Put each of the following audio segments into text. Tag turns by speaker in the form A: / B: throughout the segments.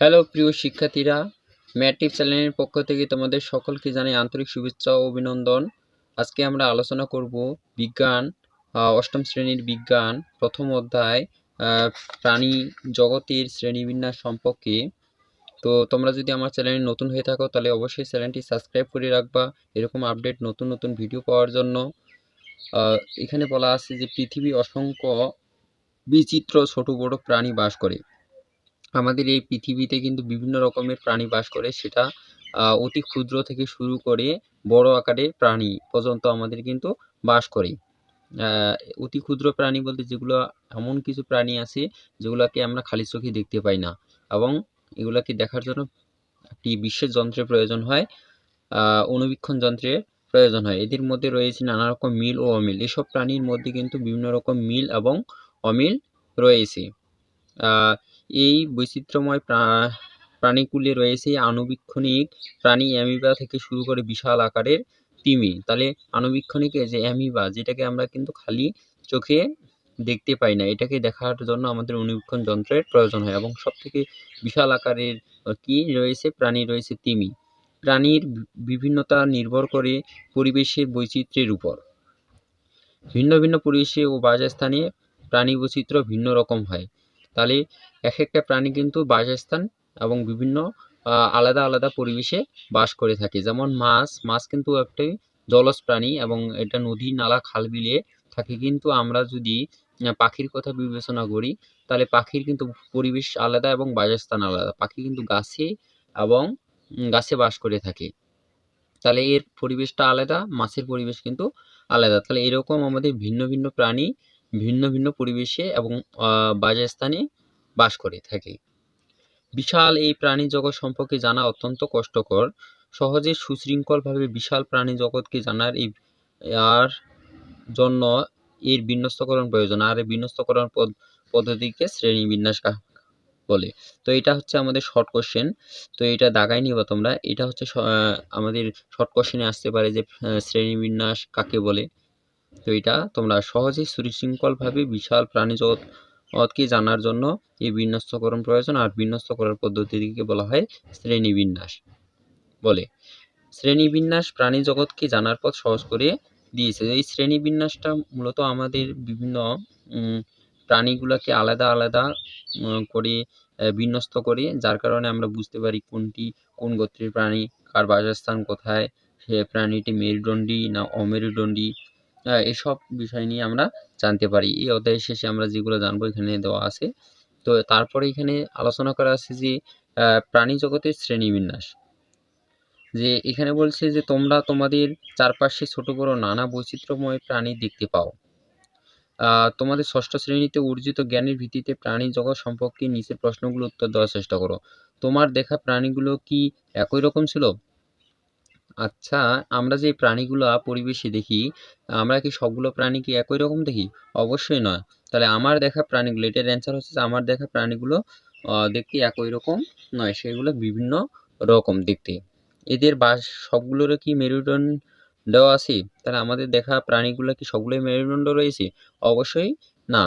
A: Hello প্রিয় শিক্ষার্থীরা, matric চ্যানেলের পক্ষ থেকে তোমাদের সকলকে জানাই আন্তরিক শুভেচ্ছা ও অভিনন্দন। আজকে আমরা আলোচনা করব বিজ্ঞান অষ্টম শ্রেণির বিজ্ঞান, প্রথম অধ্যায় প্রাণী জগতের শ্রেণীবিন্যাস সম্পর্কে। তো তোমরা যদি আমার চ্যানেলে নতুন হয়ে থাকো, তাহলে অবশ্যই চ্যানেলটি সাবস্ক্রাইব করে রাখবা, এরকম আপডেট নতুন নতুন ভিডিও পাওয়ার জন্য। এখানে বলা আছে যে পৃথিবী অসংখ্য বিচিত্র ছোট বড় প্রাণী বাস করে। আমাদের এই পৃথিবীতে কিন্তু বিভিন্ন রকমের প্রাণী বাস করে। সেটা অতি ক্ষুদ্র থেকে শুরু করে বড় আকারের প্রাণী পর্যন্ত আমাদের কিন্তু বাস করে। অতি ক্ষুদ্র প্রাণী বলতে যেগুলো এমন কিছু প্রাণী আছে যেগুলোকে আমরা খালি চোখে দেখতে পাই না এবং এগুলাকে দেখার জন্য একটি বিশেষ যন্ত্রের প্রয়োজন হয় আহ, অণুবীক্ষণ যন্ত্রের প্রয়োজন হয়। এদের মধ্যে রয়েছে নানা রকম মিল ও অমিল। এসব প্রাণীর মধ্যে কিন্তু বিভিন্ন রকম মিল এবং অমিল রয়েছে। এই বৈচিত্র্যময় প্রা- প্রাণীকুলে রয়েছে আণুবীক্ষণিক প্রাণী অ্যামিবা থেকে শুরু করে বিশাল আকারের তিমি। তাহলে আণুবীক্ষণিক যে অ্যামিবা, যেটাকে আমরা কিন্তু খালি চোখে দেখতে পাই না, এটাকে দেখার জন্য আমাদের অণুবীক্ষণ যন্ত্রের প্রয়োজন হয় এবং সব থেকে বিশাল আকারের কি রয়েছে? প্রাণী রয়েছে তিমি। প্রাণীর বিভিন্নতা নির্ভর করে পরিবেশের বৈচিত্র্যের উপর। ভিন্ন ভিন্ন পরিবেশে ও বাসস্থানে প্রাণী বৈচিত্র্য ভিন্ন রকম হয়। তাহলে এক একটা প্রাণী কিন্তু বাসস্থান এবং বিভিন্ন আলাদা আলাদা পরিবেশে বাস করে থাকে। যেমন মাছ মাছ কিন্তু একটি জলজ প্রাণী এবং এটা নদী, নালা, খাল বিলে থাকে। কিন্তু আমরা যদি পাখির কথা বিবেচনা করি, তাহলে পাখির কিন্তু পরিবেশ আলাদা এবং বাসস্থান আলাদা। পাখি কিন্তু গাছে এবং গাছে বাস করে থাকে। তাহলে এর পরিবেশটা আলাদা, মাছের পরিবেশ কিন্তু আলাদা। তাহলে এরকম আমাদের ভিন্ন ভিন্ন প্রাণী ভিন্ন ভিন্ন পরিবেশে এবং বাসস্থানে বাস করে থাকে। বিশাল এই প্রাণী জগৎ সম্পর্কে জানা অত্যন্ত কষ্টকর। সহজে সুশৃঙ্খলভাবে বিশাল প্রাণী জগৎকে জানার এই আর জন্য এর বিন্যস্তকরণ প্রয়োজন। আর এই বিন্যস্তকরণ পদ- পদ্ধতিকে শ্রেণীবিন্যাস কা- বলে। তো এটা হচ্ছে আমাদের শর্ট কোশ্চেন তো এটা দাগাই নিবা তোমরা। এটা হচ্ছে আমাদের শর্ট কোশ্চেনে আসতে পারে যে আহ, শ্রেণীবিন্যাস কাকে বলে? তো এটা তোমরা সহজে সুশৃঙ্খলভাবে বিশাল প্রাণী জগৎ জগৎকে জানার জন্য এই বিন্যস্তকরণ প্রয়োজন। আর বিন্যস্ত করার পদ্ধতিকে বলা হয় শ্রেণীবিন্যাস। বলে, শ্রেণীবিন্যাস প্রাণী জগৎকে জানার পথ সহজ করে দিয়েছে। এই শ্রেণীবিন্যাসটা মূলত আমাদের বিভিন্ন প্রাণীগুলোকে আলাদা আলাদা করে বিন্যস্ত করে। যার কারণে আমরা বুঝতে পারি কোনটি, কোন গোত্রের প্রাণী, কার বাসস্থান কোথায়, সে প্রাণীটি মেরুদণ্ডী না অমেরুদণ্ডী এসব বিষয় নিয়ে আমরা জানতে পারি। এই অধ্যায়ের শেষে আমরা যেগুলো জানব এখানে দেওয়া আছে। তো তারপরে এখানে আলোচনা করা আছে যে প্রাণী জগতের শ্রেণীবিন্যাস। যে এখানে বলছে যে, তোমরা তোমাদের চারপাশে ছোট বড় নানা বৈচিত্র্যময় প্রাণী দেখতে পাও। তোমাদের ষষ্ঠ শ্রেণীতে অর্জিত জ্ঞানের ভিত্তিতে প্রাণী জগৎ সম্পর্কে নিচের প্রশ্নগুলো উত্তর দেওয়ার চেষ্টা করো। তোমার দেখা প্রাণীগুলো কি একই রকম ছিল? আচ্ছা আমরা যে প্রাণীগুলো পরিবেশে দেখি, আমরা কি সবগুলো প্রাণী কি একই রকম দেখি? অবশ্যই নয়। তাহলে আমার দেখা প্রাণীগুলো, এটার অ্যান্সার হচ্ছে আমার দেখা প্রাণীগুলো দেখতে একই রকম নয়, সেগুলো বিভিন্ন রকম দেখতে। এদের বাস সবগুলোর কি মেরুদণ্ড আছে? তাহলে আমাদের দেখা প্রাণীগুলো কি সবগুলোই মেরুদণ্ড রয়েছে? অবশ্যই না।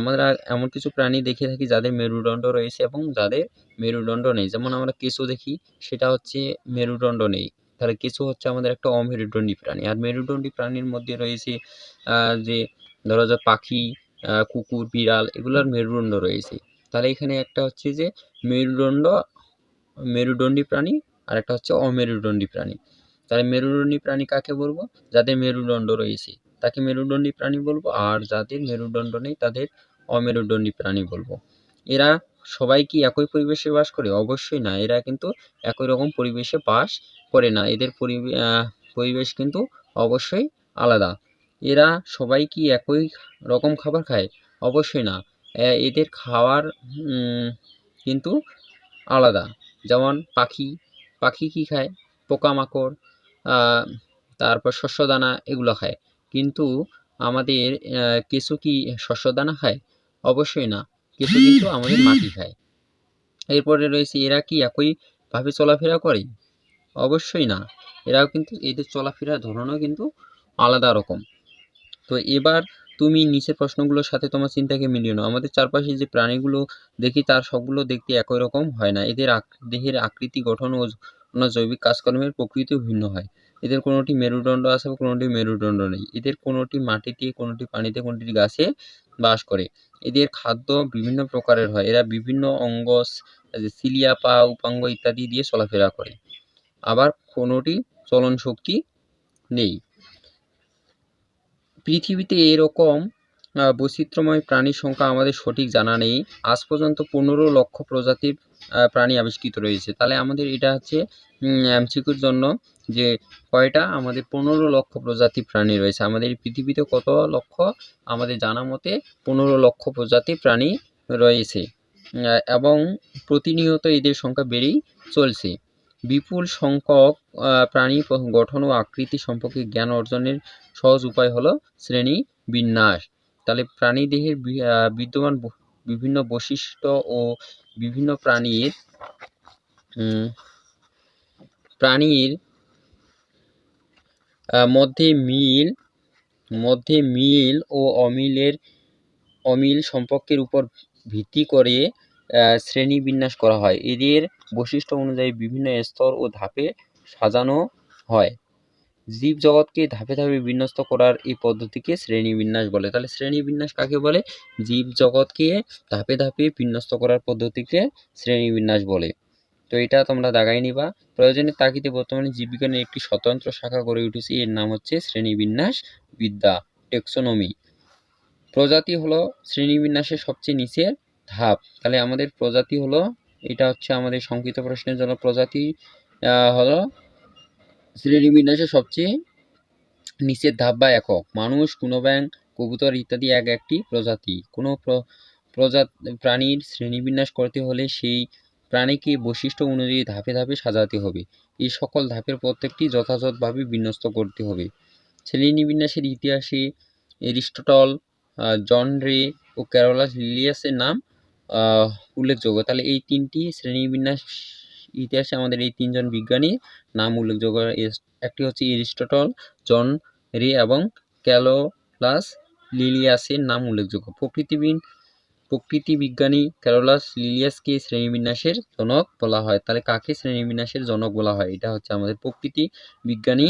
A: আমরা এমন কিছু প্রাণী দেখে থাকি যাদের মেরুদণ্ড রয়েছে এবং যাদের মেরুদণ্ড নেই। যেমন আমরা কেঁচো দেখি, সেটা হচ্ছে মেরুদণ্ড নেই। তাহলে কিছু হচ্ছে আমাদের একটা অমেরুদণ্ডী প্রাণী। আর মেরুদণ্ডী প্রাণীর মধ্যে রয়েছে যে ধরো যে পাখি কুকুর, বিড়াল, এগুলোর মেরুদণ্ড রয়েছে। তাহলে এখানে একটা হচ্ছে যে মেরুদণ্ড, মেরুদণ্ডী প্রাণী, আর একটা হচ্ছে অমেরুদণ্ডী প্রাণী। তাহলে মেরুদণ্ডী প্রাণী কাকে বলব? যাদের মেরুদণ্ড রয়েছে, তাকে মেরুদণ্ডী প্রাণী বলব, আর যাদের মেরুদণ্ড নেই, তাদের অমেরুদণ্ডী প্রাণী বলব। এরা সবাই কি একই পরিবেশে বাস করে? অবশ্যই না, এরা কিন্তু একই রকম পরিবেশে বাস করে না। এদের পরিবে- পরিবেশ কিন্তু অবশ্যই আলাদা। এরা সবাই কি একই রকম খাবার খায়? অবশ্যই না। এদের খাওয়ার কিন্তু আলাদা। যেমন পাখি পাখি কি খায়? পোকামাকড় তারপর শস্যদানা এগুলো খায়। কিন্তু আমাদের কেঁচো কি শস্যদানা খায়? অবশ্যই না। কেঁচো কিন্তু আমাদের মাটি খায়। এরপরে রয়েছে, এরা কি একইভাবে চলাফেরা করে? অবশ্যই না। এরাও কিন্তু এদের চলাফেরার ধরনও কিন্তু আলাদা রকম। তো এবার তুমি নিচের প্রশ্নগুলোর সাথে তোমার চিন্তাকে মিলিয়ে নাও। আমাদের চারপাশে যে প্রাণীগুলো দেখি, তার সবগুলো দেখতে একই রকম হয় না। এদের দেহের আকৃতি, গঠন ও জৈবিক কাজকর্মের প্রকৃতিও ভিন্ন হয়। এদের কোনোটি মেরুদণ্ড আছে বা কোনোটি মেরুদণ্ড নেই। এদের কোনোটি মাটিতে, কোনোটি পানিতে, কোনোটি গাছে বাস করে। এদের খাদ্য বিভিন্ন প্রকারের হয়। এরা বিভিন্ন অঙ্গ সিলিয়া পা উপাঙ্গ ইত্যাদি দিয়ে চলাফেরা করে। আবার কোনোটি চলন শক্তি নেই। পৃথিবীতে এরকম বৈচিত্র্যময় প্রাণীর সংখ্যা আমাদের সঠিক জানা নেই। আজ পর্যন্ত পনেরো লক্ষ প্রজাতির প্রাণী আবিষ্কৃত রয়েছে। তাহলে আমাদের এটা হচ্ছে এমসিকিউর জন্য যে কয়টা? আমাদের পনেরো লক্ষ প্রজাতির প্রাণী রয়েছে। আমাদের পৃথিবীতে কত লক্ষ? আমাদের জানা মতে পনেরো লক্ষ প্রজাতির প্রাণী রয়েছে। এবং প্রতিনিয়ত এদের সংখ্যা বেড়েই চলছে। বিপুল সংখ্যক প্রাণী গঠন ও আকৃতি সম্পর্কে জ্ঞান অর্জনের সহজ উপায় হলো শ্রেণি বিন্যাস। তাহলে প্রাণী দেহের বিদ্যমান বিভিন্ন বৈশিষ্ট্য ও বিভিন্ন প্রাণীর প্রাণীর মধ্যে মিল মধ্যে মিল ও অমিলের, অমিল সম্পর্কের উপর ভিত্তি করে শ্রেণীবিন্যাস করা হয়। এদের বৈশিষ্ট্য অনুযায়ী বিভিন্ন স্তর ও ধাপে সাজানো হয়। জীব জগৎকে ধাপে ধাপে বিন্যস্ত করার এই পদ্ধতিকে শ্রেণীবিন্যাস বলে। তাহলে শ্রেণীবিন্যাস কাকে বলে? জীব জগৎকে ধাপে ধাপে বিন্যস্ত করার পদ্ধতিকে শ্রেণীবিন্যাস বলে। তো এটা তোমরা দাগাই নিবা। প্রয়োজনের তাগিদে বর্তমানে জীববিজ্ঞানের একটি স্বতন্ত্র শাখা গড়ে উঠেছে। এর নাম হচ্ছে শ্রেণীবিন্যাস বিদ্যা, টেক্সোনমি। প্রজাতি হলো শ্রেণীবিন্যাসের সবচেয়ে নিচের ধাপ। তাহলে আমাদের প্রজাতি হলো এটা হচ্ছে আমাদের সংক্ষিপ্ত প্রশ্নের জন্য প্রজাতি হলো শ্রেণীবিন্যাসের সবচেয়ে নিচের ধাপ বা একক। মানুষ গুণব্যাং কবুতর ইত্যাদি এক একটি প্রজাতি। কোনো প্র- প্রজাত, প্রাণীর শ্রেণীবিন্যাস করতে হলে সেই প্রাণীকে বৈশিষ্ট্য অনুযায়ী ধাপে ধাপে সাজাতে হবে। এই সকল ধাপের প্রত্যেকটি যথাযথভাবে বিন্যস্ত করতে হবে। শ্রেণীবিন্যাসের ইতিহাসে এরিস্টটল জন রে ও ক্যারোলাস লিলিয়াসের নাম উল্লেখযোগ্য। তাহলে এই তিনটি শ্রেণীবিন্যাস ইতিহাসে আমাদের এই তিনজন বিজ্ঞানীর নাম উল্লেখযোগ্য। একটি হচ্ছে এরিস্টটল, জন রে এবং ক্যালোলাস লিলিয়াসের নাম উল্লেখযোগ্য। প্রকৃতিবিদ প্রকৃতি বিজ্ঞানী ক্যারোলাস লিলিয়াসকে শ্রেণীবিন্যাসের জনক বলা হয়। তাহলে কাকে শ্রেণীবিন্যাসের জনক বলা হয়? এটা হচ্ছে আমাদের প্রকৃতি বিজ্ঞানী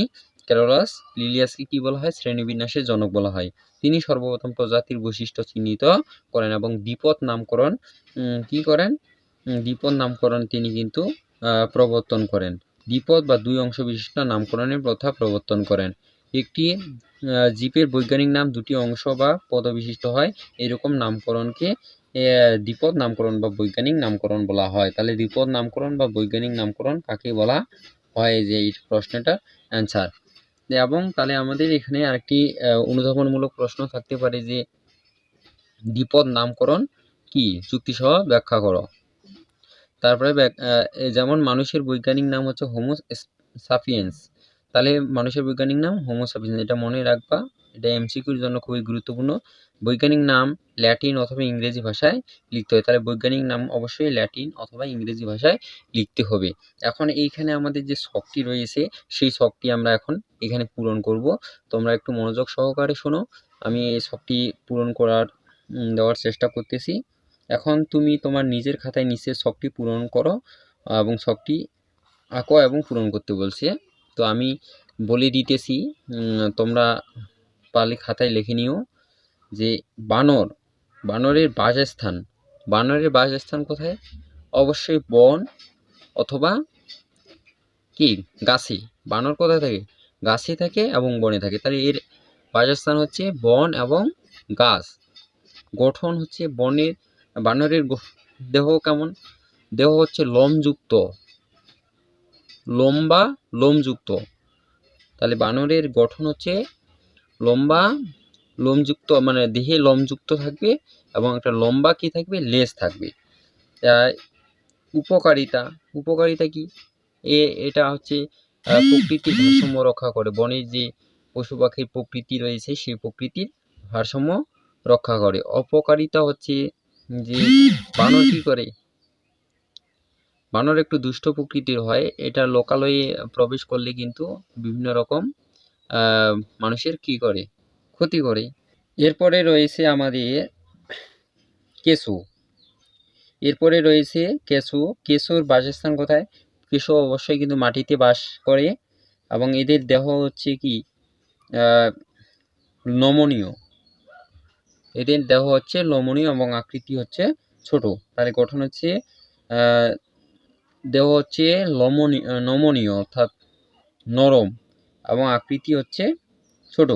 A: ক্যারোলাস লিলিয়াসকে কি বলা হয়? শ্রেণীবিন্যাসের জনক বলা হয়। তিনি সর্বপ্রথম প্রজাতির বৈশিষ্ট্য চিহ্নিত করেন এবং দ্বিপদ নামকরণ কি করেন? দ্বিপদ নামকরণ তিনি কিন্তু প্রবর্তন করেন। দ্বিপদ বা দুই অংশ বিশিষ্ট নামকরণের প্রথা প্রবর্তন করেন। একটি জীবের বৈজ্ঞানিক নাম, দুটি অংশ বা পদ বিশিষ্ট হয়, এরকম নামকরণকে দ্বিপদ নামকরণ বা বৈজ্ঞানিক নামকরণ বলা হয়। তাহলে দ্বিপদ নামকরণ বা বৈজ্ঞানিক নামকরণ কাকে বলা হয়? যে এই প্রশ্নটার অ্যান্সার এবং তাহলে আমাদের এখানে আরেকটি অনুধাবনমূলক প্রশ্ন থাকতে পারে যে দ্বিপদ নামকরণ কি? যুক্তিসহ ব্যাখ্যা করো। তারপরে যেমন মানুষের বৈজ্ঞানিক নাম হচ্ছে হোমো সাপিয়েন্স তাহলে মানুষের বৈজ্ঞানিক নাম হোমো সাপিয়েন্স এটা মনে রাখবা। এটা এমসিকিউর জন্য খুবই গুরুত্বপূর্ণ। বৈজ্ঞানিক নাম ল্যাটিন অথবা ইংরেজি ভাষায় লিখতে হয় তাহলে বৈজ্ঞানিক নাম অবশ্যই ল্যাটিন অথবা ইংরেজি ভাষায় লিখতে হবে। এখন এইখানে আমাদের যে শখটি রয়েছে, সেই শখটি আমরা এখন এখানে পূরণ করব। তোমরা একটু মনোযোগ সহকারে শোনো। আমি এই শখটি পূরণ করার দেওয়ার চেষ্টা করতেছি। এখন তুমি তোমার নিজের খাতায় নিচের শখটি পূরণ করো এবং শখটি আঁকো এবং পূরণ করতে বলছে। তো আমি বলে দিতেছি তোমরা পারলে খাতায় লিখে নিও যে বানর, বানরের বাসস্থান। বানরের বাসস্থান কোথায়? অবশ্যই বন অথবা কি? গাছে। বানর কোথায় থাকে? গাছে থাকে এবং বনে থাকে। তাহলে এর বাসস্থান হচ্ছে বন এবং গাছ। গঠন হচ্ছে বনের, বানরের দেহ কেমন? দেহ হচ্ছে লোমযুক্ত। লম্বা লোমযুক্ত। তাহলে বানরের গঠন হচ্ছে লম্বা, লোমযুক্ত মানে দেহে লোমযুক্ত থাকবে এবং একটা লম্বা কি থাকবে? লেজ থাকবে। উপকারিতা উপকারিতা কি? এ, এটা হচ্ছে প্রকৃতির ভারসাম্য রক্ষা করে। বনের যে পশু পাখির প্রকৃতি রয়েছে, সেই প্রকৃতির ভারসাম্য রক্ষা করে। অপকারিতা হচ্ছে যে বানর কি করে? বানর একটু দুষ্ট প্রকৃতির হয়। এটা লোকালয়ে প্রবেশ করলে কিন্তু বিভিন্ন রকম মানুষের কি করে? ক্ষতি করে। এরপরে রয়েছে আমাদের কেঁচো এরপরে রয়েছে কেঁচো কেঁচোর বাসস্থান কোথায়? কেঁচো অবশ্যই কিন্তু মাটিতে বাস করে এবং এদের দেহ হচ্ছে কি? নমনীয়। এদের দেহ হচ্ছে লমনীয় এবং আকৃতি হচ্ছে ছোট। তার গঠন হচ্ছে দেহ হচ্ছে লমনীয় নমনীয় অর্থাৎ নরম। এবং আকৃতি হচ্ছে ছোট।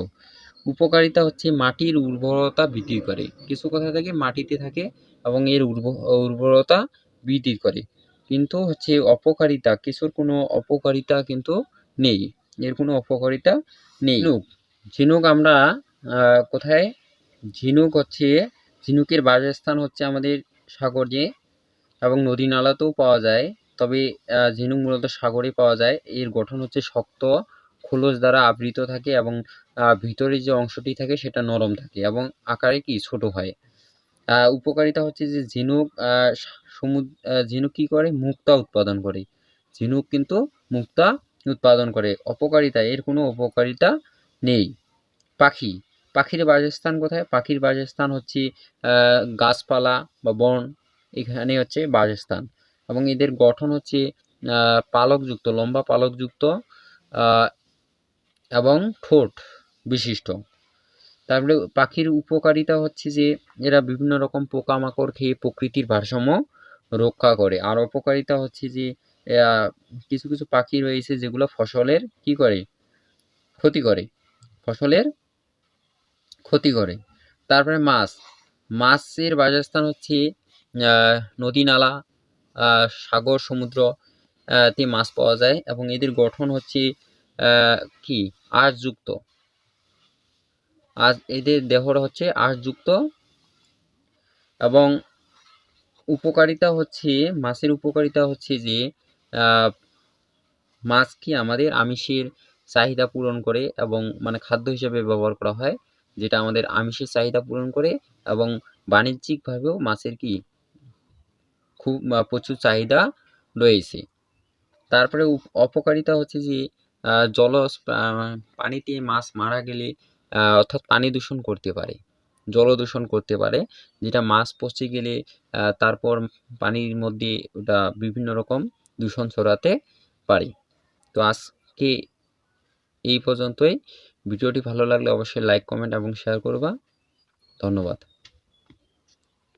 A: উপকারিতা হচ্ছে মাটির উর্বরতা বৃদ্ধি করে। কিছু কথা থাকে, মাটিতে থাকে এবং এর উর্ব- উর্বরতা বৃদ্ধি করে। কিন্তু হচ্ছে অপকারিতা, কিছুর কোনো অপকারিতা কিন্তু নেই। এর কোনো অপকারিতা নেই। ঝিনুক ঝিনুক আমরা কোথায়? ঝিনুক হচ্ছে, ঝিনুকের বাসস্থান হচ্ছে আমাদের সাগরে এবং নদী নালাতেও পাওয়া যায়। তবে ঝিনুক মূলত সাগরে পাওয়া যায়। এর গঠন হচ্ছে শক্ত খোলস দ্বারা আবৃত থাকে এবং ভিতরে যে অংশটি থাকে সেটা নরম থাকে এবং আকারে কি ছোট হয়। উপকারিতা হচ্ছে যে ঝিনুক সমুদ্র ঝিনুক কি করে? মুক্তা উৎপাদন করে। ঝিনুক কিন্তু মুক্তা উৎপাদন করে। অপকারিতা, এর কোনো উপকারিতা নেই। পাখি, পাখির বাসস্থান কোথায়? পাখির বাসস্থান হচ্ছে গাছপালা বা বন, এখানে হচ্ছে বাসস্থান। এবং এদের গঠন হচ্ছে পালকযুক্ত, লম্বা পালকযুক্ত এবং ঠোঁট বিশিষ্ট। তারপরে পাখির উপকারিতা হচ্ছে যে, এরা বিভিন্ন রকম পোকামাকড় খেয়ে প্রকৃতির ভারসাম্য রক্ষা করে। আর অপকারিতা হচ্ছে যে কিছু কিছু পাখি রয়েছে যেগুলো ফসলের কি করে? ক্ষতি করে। ফসলের ক্ষতি করে। তারপরে মাছ। মাছের বাসস্থান হচ্ছে নদী নালা সাগর, সমুদ্র তে মাছ পাওয়া যায় এবং এদের গঠন হচ্ছে কি? আঁশযুক্ত। আঁশ এদের দেহটা হচ্ছে আঁশযুক্ত এবং উপকারিতা হচ্ছে, মাছের উপকারিতা হচ্ছে যে মাছ কি আমাদের আমিষের চাহিদা পূরণ করে এবং মানে খাদ্য হিসেবে ব্যবহার করা হয়, যেটা আমাদের আমিষের চাহিদা পূরণ করে এবং বাণিজ্যিকভাবেও মাছের কি খুব প্রচুর চাহিদা রয়েছে। তারপরে অপকারিতা হচ্ছে যে জলজ পানিতে মাছ মারা গেলে অর্থাৎ পানি দূষণ করতে পারে জল দূষণ করতে পারে, যেটা মাছ পচে গেলে তারপর পানির মধ্যে ওটা বিভিন্ন রকম দূষণ ছড়াতে পারে। তো আজকে এই পর্যন্তই। ভিডিওটি ভালো লাগলে অবশ্যই লাইক কমেন্ট এবং শেয়ার করবা। ধন্যবাদ।